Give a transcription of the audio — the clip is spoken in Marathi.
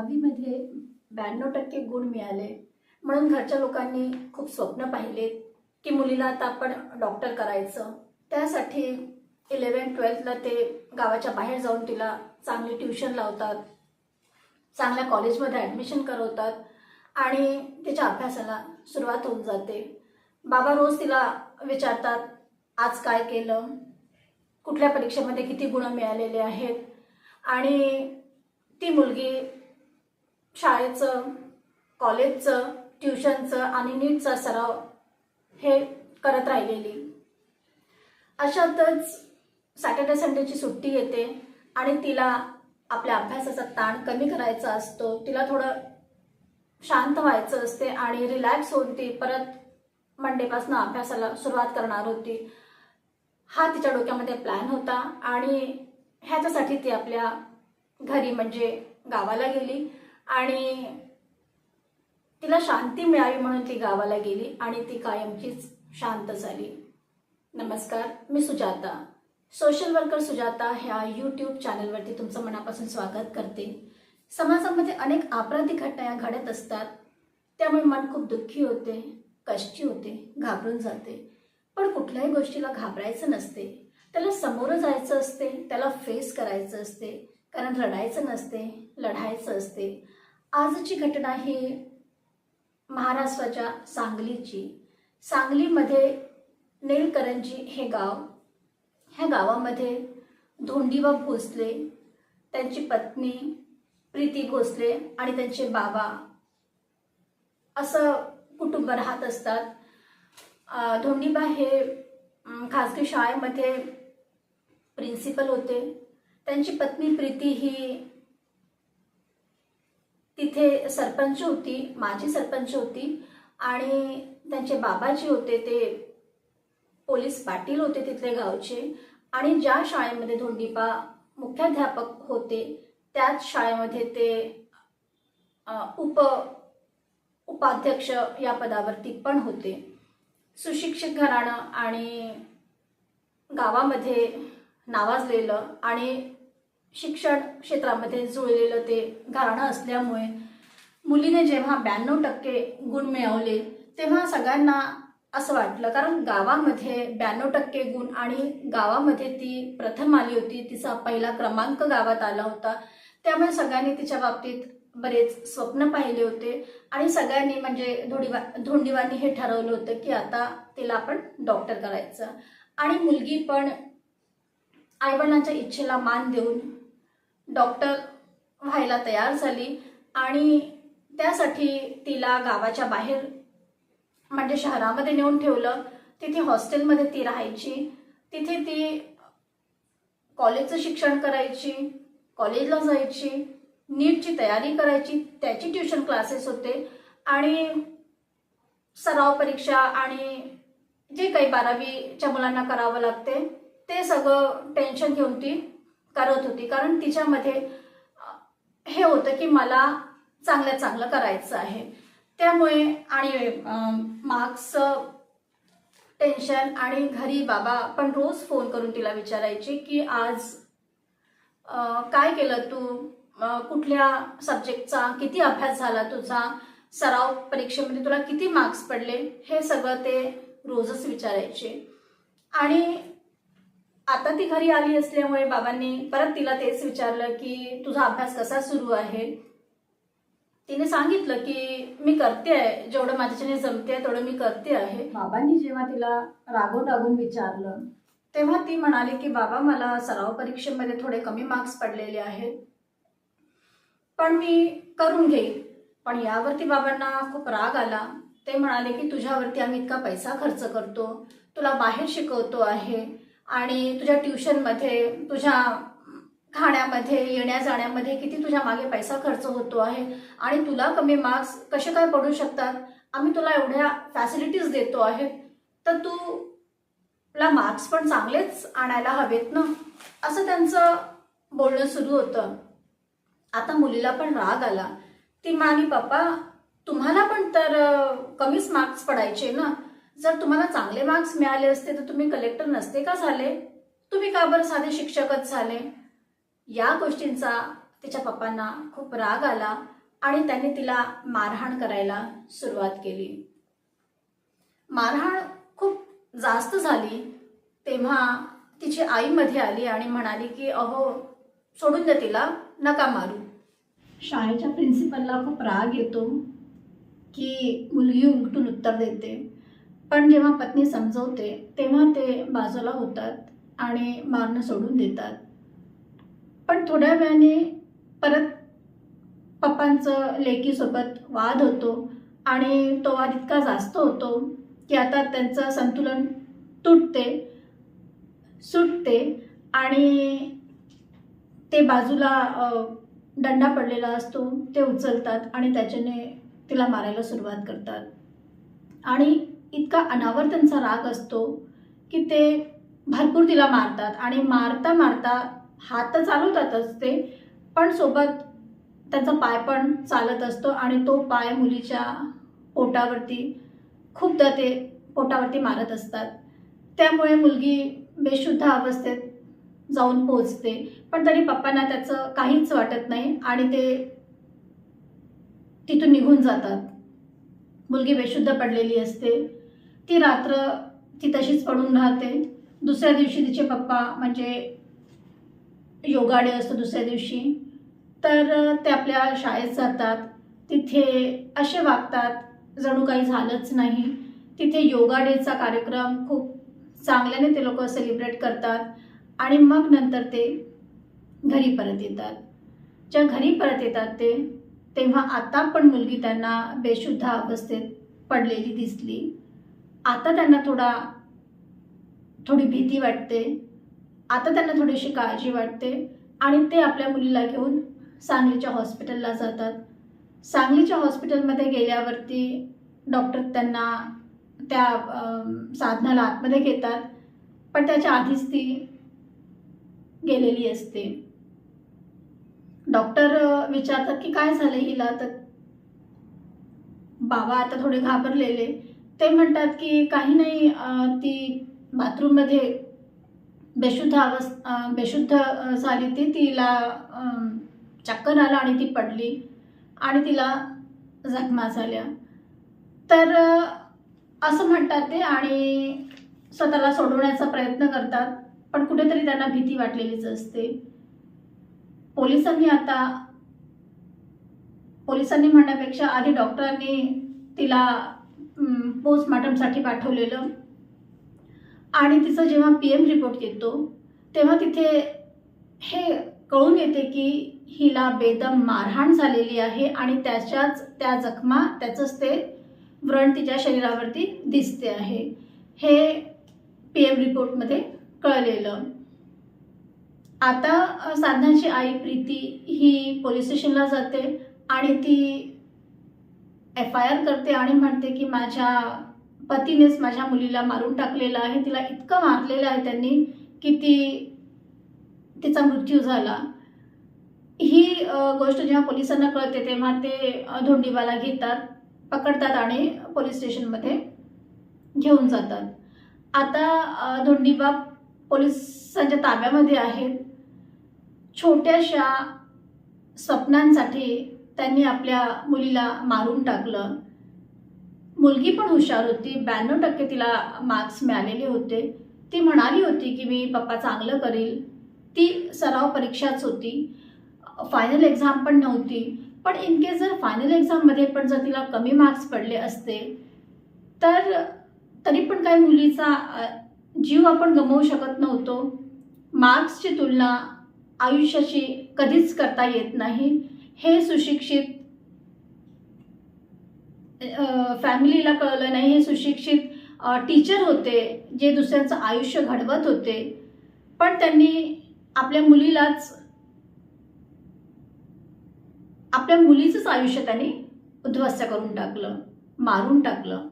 दहावीमध्ये ब्याण्णव टक्के गुण मिळाले. म्हणून घरच्या लोकांनी खूप स्वप्न पाहिले की मुलीला आता आपण डॉक्टर करायचं. त्यासाठी इलेवन ट्वेल्थला ते गावाच्या बाहेर जाऊन तिला चांगली ट्युशन लावतात. चांगल्या कॉलेजमध्ये ॲडमिशन करवतात आणि तिच्या अभ्यासाला सुरुवात होऊन जाते. बाबा रोज तिला विचारतात आज काय केलं? कुठल्या परीक्षेमध्ये किती गुण मिळालेले आहेत? आणि ती मुलगी शाळेचं कॉलेजचं ट्युशनचं आणि नीटचा सराव हे करत राहिलेली. अशातच सॅटर्डे संडेची सुट्टी येते आणि तिला आपल्या अभ्यासाचा ताण कमी करायचा असतो. तिला थोडं शांत व्हायचं असते आणि रिलॅक्स होऊन ती परत मंडेपासून अभ्यासाला सुरुवात करणार होती. हा तिच्या डोक्यामध्ये प्लॅन होता आणि ह्याच्यासाठी ती आपल्या घरी म्हणजे गावाला गेली. आणि तिला शांती मिळावी म्हणून ती गावाला गेली आणि ती कायमचीच शांत झाली. नमस्कार मी सुजाता. सोशल वर्कर सुजाता ह्या यूट्यूब चॅनलवरती तुमचं मनापासून स्वागत करते. समाजामध्ये अनेक आपराधिक घटना या घडत असतात. त्यामुळे मन खूप दुःखी होते कष्टी होते घाबरून जाते. पण कुठल्याही गोष्टीला घाबरायचं नसते. त्याला समोरं जायचं असते त्याला फेस करायचं असते. कारण रडायचं नसते. लढायचं असते. आजची घटना ही महाराष्ट्राच्या सांगलीची. सांगलीमध्ये नेलकरंजी हे गाव ह्या गावामध्ये धोंडीबा भोसले त्यांची पत्नी प्रीती भोसले आणि त्यांचे बाबा असं कुटुंब राहत असतात. धोंडीबा हे खासगी खाजगी शाळेमध्ये प्रिन्सिपल होते. त्यांची पत्नी प्रीती ही तिथे सरपंच होती माजी सरपंच होती आणि त्यांचे बाबाजी होते ते पोलीस पाटील होते तिथले गावचे आणि ज्या शाळेमध्ये धोंडीपा मुख्याध्यापक होते त्याच शाळेमध्ये ते उप उपाध्यक्ष या पदावरती पण होते. सुशिक्षित घराणं आणि गावामध्ये नावाजलेलं आणि शिक्षण क्षेत्रामध्ये जुळलेलं ते घराणं असल्यामुळे मुलीने जेव्हा ब्याण्णव टक्के गुण मिळवले तेव्हा सगळ्यांना असं वाटलं. कारण गावामध्ये ब्याण्णव टक्के गुण आणि गावामध्ये ती प्रथम आली होती. तिचा पहिला क्रमांक गावात आला होता. त्यामुळे सगळ्यांनी तिच्या बाबतीत बरेच स्वप्न पाहिले होते. आणि सगळ्यांनी म्हणजे धोडीवा धोंडीवानी हे ठरवलं होतं की आता तिला आपण डॉक्टर करायचं. आणि मुलगी पण आईवडिलांच्या इच्छेला मान देऊन डॉक्टर व्हायला तयार झाली आणि त्यासाठी तिला गावाच्या बाहेर म्हणजे शहरामध्ये नेऊन ठेवलं. तिथे हॉस्टेलमध्ये ती राहायची. तिथे ती कॉलेजचं शिक्षण करायची कॉलेजला जायची नीटची तयारी करायची. त्याची ट्युशन क्लासेस होते. आणि सराव परीक्षा आणि जे काही बारावीच्या मुलांना करावं लागते ते सगळं टेन्शन घेऊन ती करत होती. कारण तिच्यामध्ये हे होतं की मला चांगलं चांगलं करायचं आहे. त्यामुळे आणि मार्क्स टेन्शन आणि घरी बाबा पण रोज फोन करून तिला विचारायचे की आज काय केलं तू? कुठल्या सब्जेक्टचा किती अभ्यास झाला तुझा? सराव परीक्षेमध्ये तुला किती मार्क्स पडले? हे सगळं ते रोजच विचारायचे. आणि आता ती घरी आली असल्यामुळे बाबांनी परत तिला तेच विचारलं की तुझा अभ्यास कसा सुरू आहे? तिने सांगितलं की मी करते आहे जेवढं माझ्याच्याने जमते आहे तेवढं मी करते आहे. बाबांनी जेव्हा तिला रागून रागून विचारलं तेव्हा ती म्हणाली की बाबा मला सराव परीक्षेमध्ये थोडे कमी मार्क्स पडलेले आहेत. पण मी करून घेईन. पण यावरती बाबांना खूप राग आला. ते म्हणाले की तुझ्यावरती आम्ही इतका पैसा खर्च करतो. तुला बाहेर शिकवतो आहे. आणि तुझ्या ट्युशनमध्ये तुझ्या खाण्यामध्ये येण्या जाण्यामध्ये किती तुझ्या मागे पैसा खर्च होतो आहे? आणि तुला कमी मार्क्स कसे काय पडू शकतात? आम्ही तुला एवढ्या फॅसिलिटीज देतो आहे. तर तू ला मार्क्स पण चांगलेच आणायला हवेत ना? असं त्यांचं बोलणं सुरू होतं. आता मुलीला पण राग आला. ती म्हणाली पप्पा तुम्हाला पण तर कमीच मार्क्स पडायचे ना? जर तुम्हाला चांगले मार्क्स मिळाले असते तर तुम्ही कलेक्टर नसते का झाले? तुम्ही का बरं साधे शिक्षकच झाले? या गोष्टींचा तिच्या पप्पांना खूप राग आला आणि त्यांनी तिला मारहाण करायला सुरुवात केली. मारहाण खूप जास्त झाली तेव्हा तिची आई मध्ये आली आणि म्हणाली की अहो सोडून द्या तिला नका मारू. शाळेच्या प्रिन्सिपलला खूप राग येतो की मुलगी उलटून उत्तर देते. पण जेव्हा पत्नी समजवते तेव्हा ते बाजूला होतात आणि मारणं सोडून देतात. पण थोड्या वेळाने परत पप्पांचं लेकीसोबत वाद होतो आणि तो वाद इतका जास्त होतो की आता त्यांचं संतुलन तुटते सुटते आणि ते बाजूला दंडा पडलेला असतो ते उचलतात आणि त्याच्याने तिला मारायला सुरुवात करतात. आणि इतका अनावर त्यांचा राग असतो की ते भरपूर तिला मारतात. आणि मारता मारता हात तर चालवतातच ते पण सोबत त्यांचा पाय पण चालत असतो आणि तो पाय मुलीच्या पोटावरती खूपदा ते पोटावरती मारत असतात. त्यामुळे मुलगी बेशुद्ध अवस्थेत जाऊन पोचते. पण तरी पप्पांना त्याचं काहीच वाटत नाही आणि ते तिथून निघून जातात. मुलगी बेशुद्ध पडलेली असते. ती रात्र ती तशीच पडून राहते. दुसऱ्या दिवशी तिचे पप्पा म्हणजे योगाडे असतो दुसऱ्या दिवशी. तर ते आपल्या शाळेत जातात. तिथे असे वागतात जणू काही झालंच नाही. तिथे योगा डेचा कार्यक्रम खूप चांगल्याने ते लोक सेलिब्रेट करतात आणि मग नंतर ते घरी परत येतात. ज्या घरी परत येतात ते तेव्हा आता पण मुलगी त्यांना बेशुद्ध अवस्थेत पडलेली दिसली. आता त्यांना थोडा थोडी भीती वाटते. आता त्यांना थोडीशी काळजी वाटते. आणि ते आपल्या मुलीला घेऊन सांगलीच्या हॉस्पिटलला जातात. सांगलीच्या हॉस्पिटलमध्ये गेल्यावरती डॉक्टर त्यांना त्या साधनाला आतमध्ये घेतात. पण त्याच्या आधीच ती गेलेली असते. डॉक्टर विचारतात की काय झालं हिला? तर बाबा आता थोडे घाबरलेले. ते म्हणतात की काही नाही ती बाथरूममध्ये बेशुद्ध अवस् बेशुद्ध झाली ती तिला चक्कर आला आणि ती पडली आणि तिला जखमा झाल्या. तर असं म्हणतात ते आणि स्वतःला सोडवण्याचा प्रयत्न करतात पण कुठेतरी त्यांना भीती वाटलेलीच असते. पोलिसांनी आता पोलिसांनी म्हणण्यापेक्षा आधी डॉक्टरांनी तिला पोस्टमार्टमसाठी पाठवलेलं. आणि तिचा जेव्हा पी एम रिपोर्ट येतो तेव्हा तिथे हे कळून येते की हिला बेदम मारहाण झालेली आहे आणि त्याच्याच त्या जखमा त्याचंच ते व्रण तिच्या शरीरावरती दिसते आहे. हे पी एम रिपोर्टमध्ये कळलेलं. आता साधनाची आई प्रीती ही पोलीस स्टेशनला जाते आणि ती एफ आय आर करते आणि म्हणते की माझ्या पतीनेच माझ्या मुलीला मारून टाकलेलं आहे. तिला इतकं मारलेलं आहे त्यांनी की ती तिचा मृत्यू झाला. ही गोष्ट जेव्हा पोलिसांना कळते तेव्हा ते धोंडीवाला घेतात पकडतात आणि पोलीस स्टेशनमध्ये घेऊन जातात. आता धोंडीबा पोलिसांच्या ताब्यामध्ये आहेत. छोट्याशा स्वप्नांसाठी त्यांनी आपल्या मुलीला मारून टाकलं. मुलगी पण हुशार होती. ब्याण्णव टक्के तिला मार्क्स मिळालेले होते. ती म्हणाली होती की मी पप्पा चांगलं करील. ती सराव परीक्षाच होती. फायनल एक्झाम पण नव्हती. पण इनकेस जर फायनल एक्झाममध्ये पण जर तिला कमी मार्क्स पडले असते तर तरी पण काही मुलीचा जीव आपण गमावू शकत नव्हतो. मार्क्सची तुलना आयुष्याची कधीच करता येत नाही. हे सुशिक्षित फॅमिलीला कळलं नाही हे सुशिक्षित टीचर होते जे दुसऱ्यांचं आयुष्य घडवत होते. पण त्यांनी आपल्या मुलीलाच आपल्या मुलीचंच आयुष्य त्यांनी उद्ध्वस्त करून टाकलं मारून टाकलं.